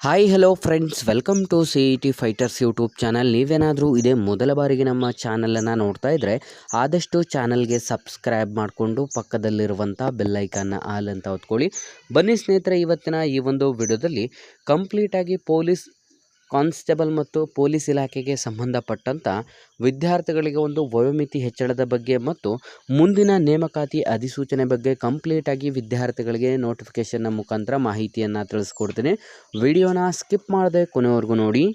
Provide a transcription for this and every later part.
Hi hello friends welcome to C E T fighters YouTube channel ನೀವೇನಾದರೂ ಇದೇ ಮೊದಲ ಬಾರಿಗೆ ನಮ್ಮ ಚಾನಲನ್ನು ನೋಡ್ತಾ ಇದ್ದರೆ ಆದಷ್ಟು ಚಾನಲ್ಗೆ ಸಬ್ಸ್ಕ್ರೈಬ್ ಮಾಡಿಕೊಂಡು ಪಕ್ಕದಲ್ಲಿರುವಂಥ ಬೆಲ್ಲೈಕನ್ನ ಆಲ್ ಅಂತ ಹೊತ್ಕೊಳ್ಳಿ. ಬನ್ನಿ ಸ್ನೇಹಿತರೆ, ಇವತ್ತಿನ ಈ ಒಂದು ವಿಡಿಯೋದಲ್ಲಿ ಕಂಪ್ಲೀಟಾಗಿ ಪೊಲೀಸ್ ಕಾನ್ಸ್ಟೇಬಲ್ ಮತ್ತು ಪೊಲೀಸ್ ಇಲಾಖೆಗೆ ಸಂಬಂಧಪಟ್ಟಂಥ ವಿದ್ಯಾರ್ಥಿಗಳಿಗೆ ಒಂದು ವಯೋಮಿತಿ ಹೆಚ್ಚಳದ ಬಗ್ಗೆ ಮತ್ತು ಮುಂದಿನ ನೇಮಕಾತಿ ಅಧಿಸೂಚನೆ ಬಗ್ಗೆ ಕಂಪ್ಲೀಟಾಗಿ ವಿದ್ಯಾರ್ಥಿಗಳಿಗೆ ನೋಟಿಫಿಕೇಶನ್ನ ಮುಖಾಂತರ ಮಾಹಿತಿಯನ್ನು ತಿಳಿಸ್ಕೊಡ್ತೀನಿ. ವಿಡಿಯೋನ ಸ್ಕಿಪ್ ಮಾಡದೆ ಕೊನೆವರೆಗೂ ನೋಡಿ.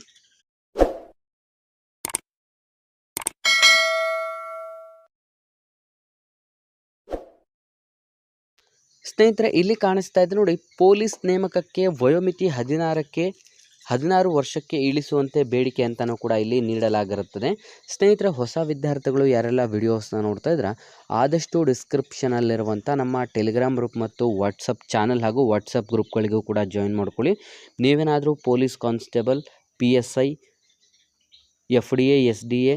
ಸ್ನೇಹಿತರೆ, ಇಲ್ಲಿ ಕಾಣಿಸ್ತಾ ಇದೆ ನೋಡಿ, ಪೊಲೀಸ್ ನೇಮಕಕ್ಕೆ ವಯೋಮಿತಿ ಹದಿನಾರಕ್ಕೆ ಹದಿನಾರು ವರ್ಷಕ್ಕೆ ಇಳಿಸುವಂತೆ ಬೇಡಿಕೆ ಅಂತಲೂ ಕೂಡ ಇಲ್ಲಿ ನೀಡಲಾಗಿರುತ್ತದೆ. ಸ್ನೇಹಿತರೆ, ಹೊಸ ವಿದ್ಯಾರ್ಥಿಗಳು ಯಾರೆಲ್ಲ ವಿಡಿಯೋಸ್ನ ನೋಡ್ತಾ ಇದ್ರೆ ಆದಷ್ಟು ಡಿಸ್ಕ್ರಿಪ್ಷನಲ್ಲಿರುವಂಥ ನಮ್ಮ ಟೆಲಿಗ್ರಾಮ್ ಗ್ರೂಪ್ ಮತ್ತು ವಾಟ್ಸಪ್ ಚಾನಲ್ ಹಾಗೂ ವಾಟ್ಸಪ್ ಗ್ರೂಪ್ಗಳಿಗೂ ಕೂಡ ಜಾಯಿನ್ ಮಾಡ್ಕೊಳ್ಳಿ. ನೀವೇನಾದರೂ police constable, P S I, F D A, S D A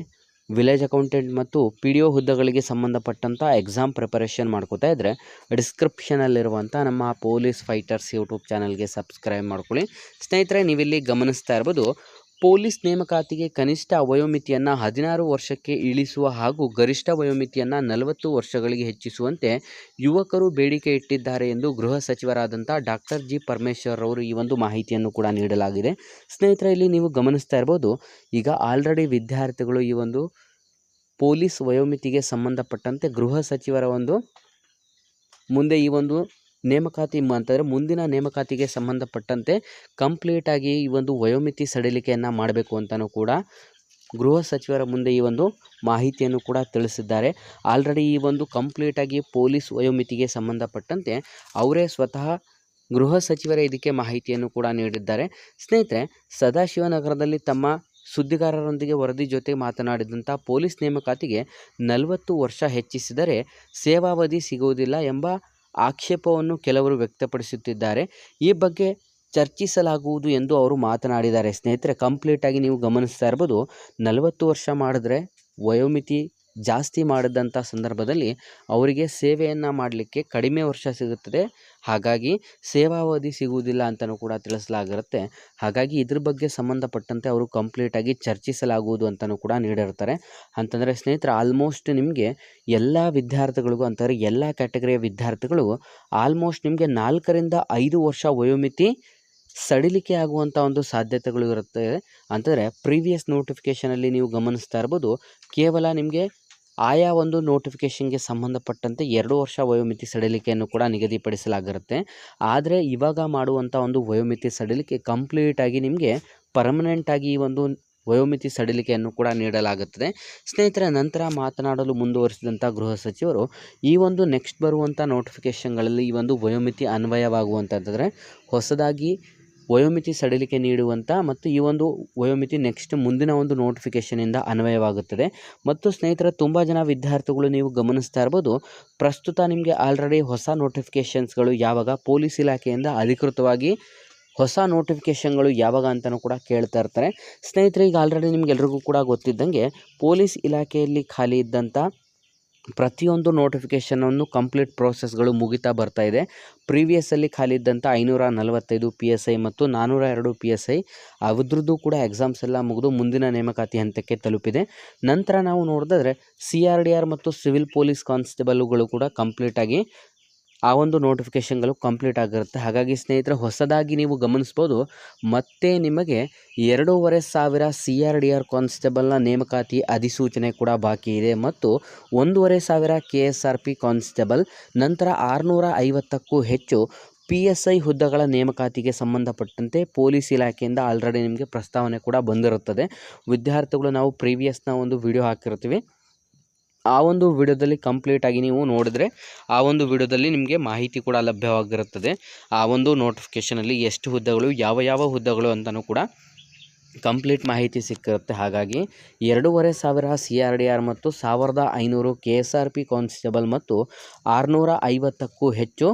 village accountant ಮತ್ತು ಪಿ ಡಿ ಒ ಹುದ್ದೆಗಳಿಗೆ ಸಂಬಂಧಪಟ್ಟಂಥ ಎಕ್ಸಾಮ್ ಪ್ರಿಪರೇಷನ್ ಮಾಡ್ಕೋತಾ ಇದ್ದರೆ ಡಿಸ್ಕ್ರಿಪ್ಷನಲ್ಲಿರುವಂಥ ನಮ್ಮ ಪೊಲೀಸ್ ಫೈಟರ್ಸ್ ಯೂಟ್ಯೂಬ್ ಚಾನಲ್ಗೆ ಸಬ್ಸ್ಕ್ರೈಬ್ ಮಾಡ್ಕೊಳ್ಳಿ. ಸ್ನೇಹಿತರೆ, ನೀವಿಲ್ಲಿ ಗಮನಿಸ್ತಾ ಇರ್ಬೋದು ಪೊಲೀಸ್ ನೇಮಕಾತಿಗೆ ಕನಿಷ್ಠ ವಯೋಮಿತಿಯನ್ನು ಹದಿನಾರು ವರ್ಷಕ್ಕೆ ಇಳಿಸುವ ಹಾಗೂ ಗರಿಷ್ಠ ವಯೋಮಿತಿಯನ್ನು ನಲವತ್ತು ವರ್ಷಗಳಿಗೆ ಹೆಚ್ಚಿಸುವಂತೆ ಯುವಕರು ಬೇಡಿಕೆ ಇಟ್ಟಿದ್ದಾರೆ ಎಂದು ಗೃಹ ಸಚಿವರಾದಂಥ ಡಾಕ್ಟರ್ ಜಿ ಪರಮೇಶ್ವರ್ ಅವರು ಈ ಒಂದು ಮಾಹಿತಿಯನ್ನು ಕೂಡ ನೀಡಲಾಗಿದೆ. ಸ್ನೇಹಿತರೆ, ಇಲ್ಲಿ ನೀವು ಗಮನಿಸ್ತಾ ಇರ್ಬೋದು, ಈಗ ಆಲ್ರೆಡಿ ವಿದ್ಯಾರ್ಥಿಗಳು ಈ ಒಂದು ಪೊಲೀಸ್ ವಯೋಮಿತಿಗೆ ಸಂಬಂಧಪಟ್ಟಂತೆ ಗೃಹ ಸಚಿವರ ಒಂದು ಮುಂದೆ ಈ ಒಂದು ನೇಮಕಾತಿ ಅಂತಂದರೆ ಮುಂದಿನ ನೇಮಕಾತಿಗೆ ಸಂಬಂಧಪಟ್ಟಂತೆ ಕಂಪ್ಲೀಟಾಗಿ ಈ ಒಂದು ವಯೋಮಿತಿ ಸಡಿಲಿಕೆಯನ್ನು ಮಾಡಬೇಕು ಅಂತಲೂ ಕೂಡ ಗೃಹ ಸಚಿವರ ಮುಂದೆ ಈ ಒಂದು ಮಾಹಿತಿಯನ್ನು ಕೂಡ ತಿಳಿಸಿದ್ದಾರೆ. ಆಲ್ರೆಡಿ ಈ ಒಂದು ಕಂಪ್ಲೀಟಾಗಿ ಪೊಲೀಸ್ ವಯೋಮಿತಿಗೆ ಸಂಬಂಧಪಟ್ಟಂತೆ ಅವರೇ ಸ್ವತಃ ಗೃಹ ಸಚಿವರೇ ಇದಕ್ಕೆ ಮಾಹಿತಿಯನ್ನು ಕೂಡ ನೀಡಿದ್ದಾರೆ. ಸ್ನೇಹಿತರೆ, ಸದಾಶಿವನಗರದಲ್ಲಿ ತಮ್ಮ ಸುದ್ದಿಗಾರರೊಂದಿಗೆ ವರದಿ ಜೊತೆ ಮಾತನಾಡಿದಂಥ ಪೊಲೀಸ್ ನೇಮಕಾತಿಗೆ ನಲವತ್ತು ವರ್ಷ ಹೆಚ್ಚಿಸಿದರೆ ಸೇವಾವಧಿ ಸಿಗುವುದಿಲ್ಲ ಎಂಬ ಆಕ್ಷೇಪವನ್ನು ಕೆಲವರು ವ್ಯಕ್ತಪಡಿಸುತ್ತಿದ್ದಾರೆ. ಈ ಬಗ್ಗೆ ಚರ್ಚಿಸಲಾಗುವುದು ಎಂದು ಅವರು ಮಾತನಾಡಿದ್ದಾರೆ. ಸ್ನೇಹಿತರೆ, ಕಂಪ್ಲೀಟಾಗಿ ನೀವು ಗಮನಿಸ್ತಾ ಇರ್ಬೋದು. ನಲವತ್ತು ವರ್ಷ ಮಾಡಿದ್ರೆ ವಯೋಮಿತಿ ಜಾಸ್ತಿ ಮಾಡಿದಂಥ ಸಂದರ್ಭದಲ್ಲಿ ಅವರಿಗೆ ಸೇವೆಯನ್ನು ಮಾಡಲಿಕ್ಕೆ ಕಡಿಮೆ ವರ್ಷ ಸಿಗುತ್ತದೆ. ಹಾಗಾಗಿ ಸೇವಾವಧಿ ಸಿಗುವುದಿಲ್ಲ ಅಂತಲೂ ಕೂಡ ತಿಳಿಸಲಾಗಿರುತ್ತೆ. ಹಾಗಾಗಿ ಇದ್ರ ಬಗ್ಗೆ ಸಂಬಂಧಪಟ್ಟಂತೆ ಅವರು ಕಂಪ್ಲೀಟಾಗಿ ಚರ್ಚಿಸಲಾಗುವುದು ಅಂತಲೂ ಕೂಡ ನೀಡಿರ್ತಾರೆ. ಅಂತಂದರೆ ಸ್ನೇಹಿತರೆ ಆಲ್ಮೋಸ್ಟ್ ನಿಮಗೆ ಎಲ್ಲ ವಿದ್ಯಾರ್ಥಿಗಳಿಗೂ ಅಂತಂದರೆ ಎಲ್ಲ ಕ್ಯಾಟಗರಿಯ ವಿದ್ಯಾರ್ಥಿಗಳು ಆಲ್ಮೋಸ್ಟ್ ನಿಮಗೆ ನಾಲ್ಕರಿಂದ ಐದು ವರ್ಷ ವಯೋಮಿತಿ ಸಡಿಲಿಕೆ ಆಗುವಂಥ ಒಂದು ಸಾಧ್ಯತೆಗಳು ಇರುತ್ತೆ. ಅಂತಂದರೆ ಪ್ರೀವಿಯಸ್ ನೋಟಿಫಿಕೇಷನಲ್ಲಿ ನೀವು ಗಮನಿಸ್ತಾ ಇರ್ಬೋದು, ಕೇವಲ ನಿಮಗೆ ಆಯಾ ಒಂದು ನೋಟಿಫಿಕೇಷನ್ಗೆ ಸಂಬಂಧಪಟ್ಟಂತೆ ಎರಡು ವರ್ಷ ವಯೋಮಿತಿ ಸಡಿಲಿಕೆಯನ್ನು ಕೂಡ ನಿಗದಿಪಡಿಸಲಾಗಿರುತ್ತೆ. ಆದರೆ ಇವಾಗ ಮಾಡುವಂಥ ಒಂದು ವಯೋಮಿತಿ ಸಡಿಲಿಕೆ ಕಂಪ್ಲೀಟಾಗಿ ನಿಮಗೆ ಪರ್ಮನೆಂಟಾಗಿ ಈ ಒಂದು ವಯೋಮಿತಿ ಸಡಿಲಿಕೆಯನ್ನು ಕೂಡ ನೀಡಲಾಗುತ್ತದೆ. ಸ್ನೇಹಿತರೆ, ನಂತರ ಮಾತನಾಡಲು ಮುಂದುವರಿಸಿದಂಥ ಗೃಹ ಸಚಿವರು, ಈ ಒಂದು ನೆಕ್ಸ್ಟ್ ಬರುವಂಥ ನೋಟಿಫಿಕೇಷನ್ಗಳಲ್ಲಿ ಈ ಒಂದು ವಯೋಮಿತಿ ಅನ್ವಯವಾಗುವಂಥದ್ದಾದರೆ ಹೊಸದಾಗಿ ವಯೋಮಿತಿ ಸಡಿಲಿಕೆ ನೀಡುವಂಥ ಮತ್ತು ಈ ಒಂದು ವಯೋಮಿತಿ ನೆಕ್ಸ್ಟ್ ಮುಂದಿನ ಒಂದು ನೋಟಿಫಿಕೇಷನಿಂದ ಅನ್ವಯವಾಗುತ್ತದೆ. ಮತ್ತು ಸ್ನೇಹಿತರ, ತುಂಬ ಜನ ವಿದ್ಯಾರ್ಥಿಗಳು ನೀವು ಗಮನಿಸ್ತಾ ಇರ್ಬೋದು, ಪ್ರಸ್ತುತ ನಿಮಗೆ ಆಲ್ರೆಡಿ ಹೊಸ ನೋಟಿಫಿಕೇಷನ್ಸ್ಗಳು ಯಾವಾಗ ಪೊಲೀಸ್ ಇಲಾಖೆಯಿಂದ ಅಧಿಕೃತವಾಗಿ ಹೊಸ ನೋಟಿಫಿಕೇಷನ್ಗಳು ಯಾವಾಗ ಅಂತಲೂ ಕೂಡ ಕೇಳ್ತಾ ಇರ್ತಾರೆ. ಸ್ನೇಹಿತರೆ, ಈಗ ಆಲ್ರೆಡಿ ನಿಮಗೆಲ್ರಿಗೂ ಕೂಡ ಗೊತ್ತಿದ್ದಂಗೆ ಪೊಲೀಸ್ ಇಲಾಖೆಯಲ್ಲಿ ಖಾಲಿ ಇದ್ದಂಥ ಪ್ರತಿಯೊಂದು ನೋಟಿಫಿಕೇಷನನ್ನು ಕಂಪ್ಲೀಟ್ ಪ್ರೋಸೆಸ್ಗಳು ಮುಗಿತಾ ಬರ್ತಾ ಇದೆ. ಪ್ರೀವಿಯಸ್ಸಲ್ಲಿ ಖಾಲಿ ಇದ್ದಂಥ ಐನೂರ ನಲವತ್ತೈದು ಪಿ ಎಸ್ ಐ ಮತ್ತು ನಾನ್ನೂರ ಎರಡು ಪಿ ಎಸ್ ಐ ಅದ್ರದ್ದು ಕೂಡ ಎಕ್ಸಾಮ್ಸ್ ಎಲ್ಲ ಮುಗಿದು ಮುಂದಿನ ನೇಮಕಾತಿ ಹಂತಕ್ಕೆ ತಲುಪಿದೆ. ನಂತರ ನಾವು ನೋಡಿದ್ರೆ ಸಿ ಆರ್ ಡಿ ಆರ್ ಮತ್ತು ಸಿವಿಲ್ ಪೊಲೀಸ್ ಕಾನ್ಸ್ಟೇಬಲ್ಗಳು ಕೂಡ ಕಂಪ್ಲೀಟಾಗಿ ಆ ಒಂದು ನೋಟಿಫಿಕೇಷನ್ಗಳು ಕಂಪ್ಲೀಟ್ ಆಗಿರುತ್ತೆ. ಹಾಗಾಗಿ ಸ್ನೇಹಿತರೆ, ಹೊಸದಾಗಿ ನೀವು ಗಮನಿಸ್ಬೋದು. ಮತ್ತೆ ನಿಮಗೆ ಎರಡೂವರೆ ಸಾವಿರ ಸಿ ಆರ್ ಡಿ ಆರ್ ಕಾನ್ಸ್ಟೇಬಲ್ನ ನೇಮಕಾತಿ ಅಧಿಸೂಚನೆ ಕೂಡ ಬಾಕಿ ಇದೆ. ಮತ್ತು ಒಂದೂವರೆ ಸಾವಿರ K S R P constable ನಂತರ ಆರುನೂರ ಐವತ್ತಕ್ಕೂ ಹೆಚ್ಚು ಪಿ ಎಸ್ ಐ ಹುದ್ದೆಗಳ ನೇಮಕಾತಿಗೆ ಸಂಬಂಧಪಟ್ಟಂತೆ ಪೊಲೀಸ್ ಇಲಾಖೆಯಿಂದ ಆಲ್ರೆಡಿ ನಿಮಗೆ ಪ್ರಸ್ತಾವನೆ ಕೂಡ ಬಂದಿರುತ್ತದೆ. ವಿದ್ಯಾರ್ಥಿಗಳು, ನಾವು ಪ್ರೀವಿಯಸ್ನ ಒಂದು ವಿಡಿಯೋ ಹಾಕಿರ್ತೀವಿ. ಆ ಒಂದು ವಿಡಿಯೋದಲ್ಲಿ ಕಂಪ್ಲೀಟಾಗಿ ನೀವು ನೋಡಿದ್ರೆ ಆ ಒಂದು ವಿಡಿಯೋದಲ್ಲಿ ನಿಮಗೆ ಮಾಹಿತಿ ಕೂಡ ಲಭ್ಯವಾಗಿರುತ್ತದೆ. ಆ ಒಂದು ನೋಟಿಫಿಕೇಷನಲ್ಲಿ ಎಷ್ಟು ಹುದ್ದೆಗಳು, ಯಾವ ಯಾವ ಹುದ್ದೆಗಳು ಅಂತಲೂ ಕೂಡ ಕಂಪ್ಲೀಟ್ ಮಾಹಿತಿ ಸಿಕ್ಕಿರುತ್ತೆ. ಹಾಗಾಗಿ ಎರಡೂವರೆ ಸಾವಿರ ಸಿ ಆರ್ ಡಿ ಆರ್ ಮತ್ತು ಸಾವಿರದ ಐನೂರು K S R P constable ಮತ್ತು ಆರುನೂರ ಐವತ್ತಕ್ಕೂ ಹೆಚ್ಚು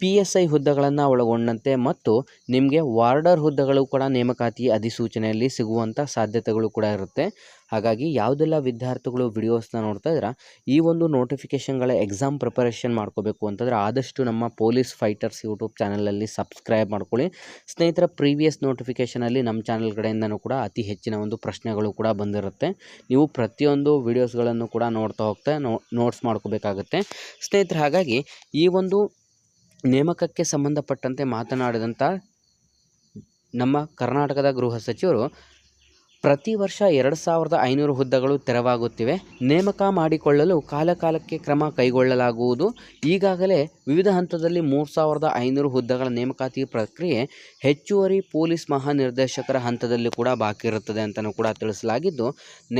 ಪಿ ಎಸ್ ಐ ಹುದ್ದೆಗಳನ್ನು ಒಳಗೊಂಡಂತೆ ಮತ್ತು ನಿಮಗೆ ವಾರ್ಡರ್ ಹುದ್ದೆಗಳು ಕೂಡ ನೇಮಕಾತಿ ಅಧಿಸೂಚನೆಯಲ್ಲಿ ಸಿಗುವಂಥ ಸಾಧ್ಯತೆಗಳು ಕೂಡ ಇರುತ್ತೆ. ಹಾಗಾಗಿ ಯಾವುದೆಲ್ಲ ವಿದ್ಯಾರ್ಥಿಗಳು ವಿಡಿಯೋಸ್ನ ನೋಡ್ತಾ ಇದ್ದೀರಾ, ಈ ಒಂದು ನೋಟಿಫಿಕೇಷನ್ಗಳ ಎಕ್ಸಾಮ್ ಪ್ರಿಪರೇಷನ್ ಮಾಡ್ಕೋಬೇಕು ಅಂತಂದರೆ ಆದಷ್ಟು ನಮ್ಮ ಪೊಲೀಸ್ ಫೈಟರ್ಸ್ ಯೂಟ್ಯೂಬ್ ಚಾನಲಲ್ಲಿ ಸಬ್ಸ್ಕ್ರೈಬ್ ಮಾಡ್ಕೊಳ್ಳಿ. ಸ್ನೇಹಿತರ ಪ್ರೀವಿಯಸ್ ನೋಟಿಫಿಕೇಷನಲ್ಲಿ ನಮ್ಮ ಚಾನಲ್ ಕಡೆಯಿಂದನೂ ಕೂಡ ಅತಿ ಹೆಚ್ಚಿನ ಒಂದು ಪ್ರಶ್ನೆಗಳು ಕೂಡ ಬಂದಿರುತ್ತೆ. ನೀವು ಪ್ರತಿಯೊಂದು ವಿಡಿಯೋಸ್ಗಳನ್ನು ಕೂಡ ನೋಡ್ತಾ ಹೋಗ್ತಾ ನೋಟ್ಸ್ ಮಾಡ್ಕೋಬೇಕಾಗುತ್ತೆ. ಸ್ನೇಹಿತರೆ, ಹಾಗಾಗಿ ಈ ಒಂದು ನೇಮಕಕ್ಕೆ ಸಂಬಂಧಪಟ್ಟಂತೆ ಮಾತನಾಡಿದಂಥ ನಮ್ಮ ಕರ್ನಾಟಕದ ಗೃಹ ಸಚಿವರು ಪ್ರತಿ ವರ್ಷ ಎರಡು ಸಾವಿರದ ಐನೂರು ಹುದ್ದೆಗಳು ತೆರವಾಗುತ್ತಿವೆ. ನೇಮಕ ಮಾಡಿಕೊಳ್ಳಲು ಕಾಲಕಾಲಕ್ಕೆ ಕ್ರಮ ಕೈಗೊಳ್ಳಲಾಗುವುದು. ಈಗಾಗಲೇ ವಿವಿಧ ಹಂತದಲ್ಲಿ ಮೂರು ಸಾವಿರದ ಐನೂರು ಹುದ್ದೆಗಳ ನೇಮಕಾತಿ ಪ್ರಕ್ರಿಯೆ ಹೆಚ್ಚುವರಿ ಪೊಲೀಸ್ ಮಹಾನಿರ್ದೇಶಕರ ಹಂತದಲ್ಲಿ ಕೂಡ ಬಾಕಿ ಇರುತ್ತದೆ ಅಂತಲೂ ಕೂಡ ತಿಳಿಸಲಾಗಿದ್ದು,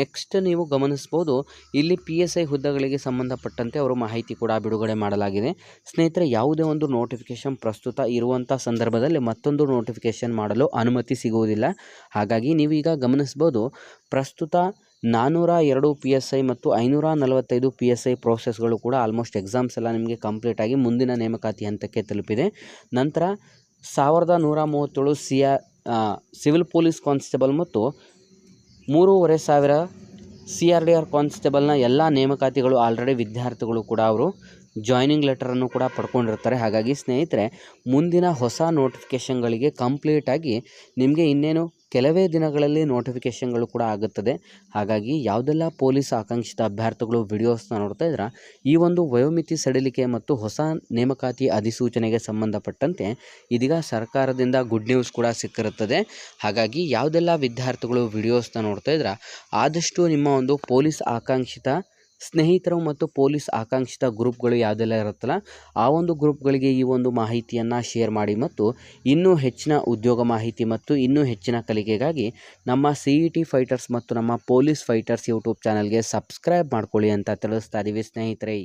ನೆಕ್ಸ್ಟ್ ನೀವು ಗಮನಿಸ್ಬೋದು ಇಲ್ಲಿ ಪಿ ಎಸ್ ಐ ಹುದ್ದೆಗಳಿಗೆ ಸಂಬಂಧಪಟ್ಟಂತೆ ಅವರು ಮಾಹಿತಿ ಕೂಡ ಬಿಡುಗಡೆ ಮಾಡಲಾಗಿದೆ. ಸ್ನೇಹಿತರೆ, ಯಾವುದೇ ಒಂದು ನೋಟಿಫಿಕೇಶನ್ ಪ್ರಸ್ತುತ ಇರುವಂಥ ಸಂದರ್ಭದಲ್ಲಿ ಮತ್ತೊಂದು ನೋಟಿಫಿಕೇಶನ್ ಮಾಡಲು ಅನುಮತಿ ಸಿಗುವುದಿಲ್ಲ. ಹಾಗಾಗಿ ನೀವೀಗ ಗಮನಿಸ್ಬೋದು ಪ್ರಸ್ತುತ ನಾನ್ನೂರ ಎರಡು ಪಿ ಎಸ್ ಐ ಮತ್ತು ಐನೂರ ನಲವತ್ತೈದು ಪಿ ಎಸ್ ಐ ಪ್ರೋಸೆಸ್ಗಳು ಕೂಡ ಆಲ್ಮೋಸ್ಟ್ ಎಕ್ಸಾಮ್ಸ್ ಎಲ್ಲ ನಿಮಗೆ ಕಂಪ್ಲೀಟ್ ಆಗಿ ಮುಂದಿನ ನೇಮಕಾತಿ ಹಂತಕ್ಕೆ ತಲುಪಿದೆ. ನಂತರ ಸಾವಿರದ ನೂರ ಮೂವತ್ತೇಳು C R civil police constable ಮತ್ತು ಮೂರುವರೆ ಸಾವಿರ ಸಿ ಆರ್ ಡಿ ಆರ್ ಕಾನ್ಸ್ಟೇಬಲ್ನ ಎಲ್ಲ ನೇಮಕಾತಿಗಳು ಆಲ್ರೆಡಿ ವಿದ್ಯಾರ್ಥಿಗಳು ಕೂಡ ಅವರು ಜಾಯ್ನಿಂಗ್ ಲೆಟರನ್ನು ಕೂಡ ಪಡ್ಕೊಂಡಿರ್ತಾರೆ. ಹಾಗಾಗಿ ಸ್ನೇಹಿತರೆ, ಮುಂದಿನ ಹೊಸ ನೋಟಿಫಿಕೇಷನ್ಗಳಿಗೆ ಕಂಪ್ಲೀಟಾಗಿ ನಿಮಗೆ ಇನ್ನೇನು ಕೆಲವೇ ದಿನಗಳಲ್ಲಿ ನೋಟಿಫಿಕೇಷನ್ಗಳು ಕೂಡ ಆಗುತ್ತದೆ. ಹಾಗಾಗಿ ಯಾವುದೆಲ್ಲ ಪೊಲೀಸ್ ಆಕಾಂಕ್ಷಿತ ಅಭ್ಯರ್ಥಿಗಳು ವಿಡಿಯೋಸ್ನ ನೋಡ್ತಾ ಇದ್ರೆ, ಈ ಒಂದು ವಯೋಮಿತಿ ಸಡಿಲಿಕೆ ಮತ್ತು ಹೊಸ ನೇಮಕಾತಿ ಅಧಿಸೂಚನೆಗೆ ಸಂಬಂಧಪಟ್ಟಂತೆ ಇದೀಗ ಸರ್ಕಾರದಿಂದ ಗುಡ್ ನ್ಯೂಸ್ ಕೂಡ ಸಿಕ್ಕಿರುತ್ತದೆ. ಹಾಗಾಗಿ ಯಾವುದೆಲ್ಲ ವಿದ್ಯಾರ್ಥಿಗಳು ವಿಡಿಯೋಸ್ನ ನೋಡ್ತಾ ಇದ್ರೆ, ಆದಷ್ಟು ನಿಮ್ಮ ಒಂದು ಪೊಲೀಸ್ ಆಕಾಂಕ್ಷಿತ ಸ್ನೇಹಿತರು ಮತ್ತು ಪೊಲೀಸ್ ಆಕಾಂಕ್ಷಿತ ಗ್ರೂಪ್ಗಳು ಯಾವುದೆಲ್ಲ ಇರುತ್ತಲ್ಲ, ಆ ಒಂದು ಗ್ರೂಪ್ಗಳಿಗೆ ಈ ಒಂದು ಮಾಹಿತಿಯನ್ನು ಶೇರ್ ಮಾಡಿ ಮತ್ತು ಇನ್ನೂ ಹೆಚ್ಚಿನ ಉದ್ಯೋಗ ಮಾಹಿತಿ ಮತ್ತು ಇನ್ನೂ ಹೆಚ್ಚಿನ ಕಲಿಕೆಗಾಗಿ ನಮ್ಮ ಸಿ ಫೈಟರ್ಸ್ ಮತ್ತು ನಮ್ಮ ಪೊಲೀಸ್ ಫೈಟರ್ಸ್ ಯೂಟ್ಯೂಬ್ ಚಾನಲ್ಗೆ ಸಬ್ಸ್ಕ್ರೈಬ್ ಮಾಡ್ಕೊಳ್ಳಿ ಅಂತ ತಿಳಿಸ್ತಾ ಇದ್ದೀವಿ ಸ್ನೇಹಿತರೆ.